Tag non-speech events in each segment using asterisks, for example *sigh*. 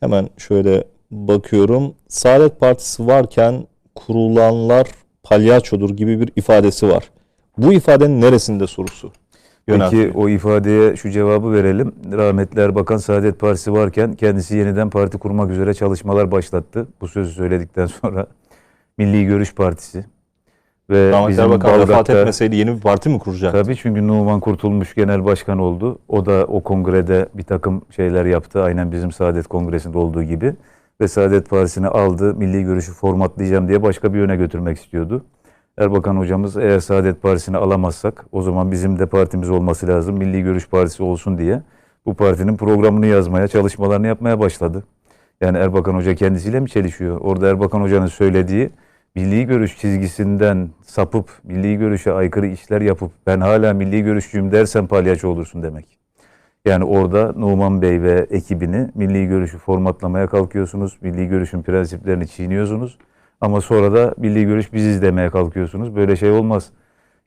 Hemen şöyle bakıyorum. Saadet Partisi varken kurulanlar palyaçodur gibi bir ifadesi var. Bu ifadenin neresinde sorusu? Peki o ifadeye şu cevabı verelim. Rahmetli Erbakan Saadet Partisi varken kendisi yeniden parti kurmak üzere çalışmalar başlattı. Bu sözü söyledikten sonra Milli Görüş Partisi ve bizim Erbakan vefat etmeseydi yeni bir parti mi kuracak? Tabii çünkü Numan Kurtulmuş genel başkan oldu. O da o kongrede bir takım şeyler yaptı. Aynen bizim Saadet Kongresi'nde olduğu gibi. Ve Saadet Partisi'ni aldı. Milli görüşü formatlayacağım diye başka bir yöne götürmek istiyordu. Erbakan hocamız eğer Saadet Partisi'ni alamazsak o zaman bizim de partimiz olması lazım. Milli Görüş Partisi olsun diye bu partinin programını yazmaya, çalışmalarını yapmaya başladı. Yani Erbakan Hoca kendisiyle mi çelişiyor? Orada Erbakan Hoca'nın söylediği milli görüş çizgisinden sapıp milli görüşe aykırı işler yapıp ben hala milli görüşçüyüm dersen palyaço olursun demek. Yani orada Numan Bey ve ekibini milli görüşü formatlamaya kalkıyorsunuz. Milli görüşün prensiplerini çiğniyorsunuz. Ama sonra da milli görüş biziz demeye kalkıyorsunuz. Böyle şey olmaz.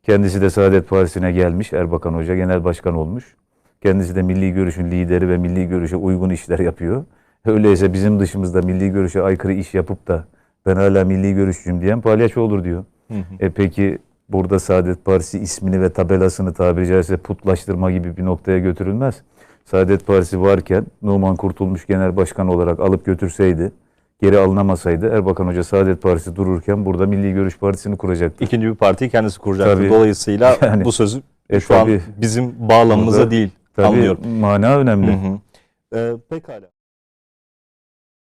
Kendisi de Saadet Partisi'ne gelmiş Erbakan Hoca genel başkan olmuş. Kendisi de milli görüşün lideri ve milli görüşe uygun işler yapıyor. Öyleyse bizim dışımızda milli görüşe aykırı iş yapıp da ben hala milli görüşçüyüm diyen palyaço olur diyor. E peki burada Saadet Partisi ismini ve tabelasını tabiri caizse putlaştırma gibi bir noktaya götürülmez. Saadet Partisi varken Numan Kurtulmuş Genel Başkan olarak alıp götürseydi, geri alınamasaydı Erbakan Hoca Saadet Partisi dururken burada Milli Görüş Partisi'ni kuracaktı. İkinci bir partiyi kendisi kuracaktı. Tabii. Dolayısıyla *laughs* Yani- bu sözü E şu an tabii. bizim bağlamımıza Burada- değil. Tabii Anlıyorum. mana önemli. Hı hı. Ee, pekala.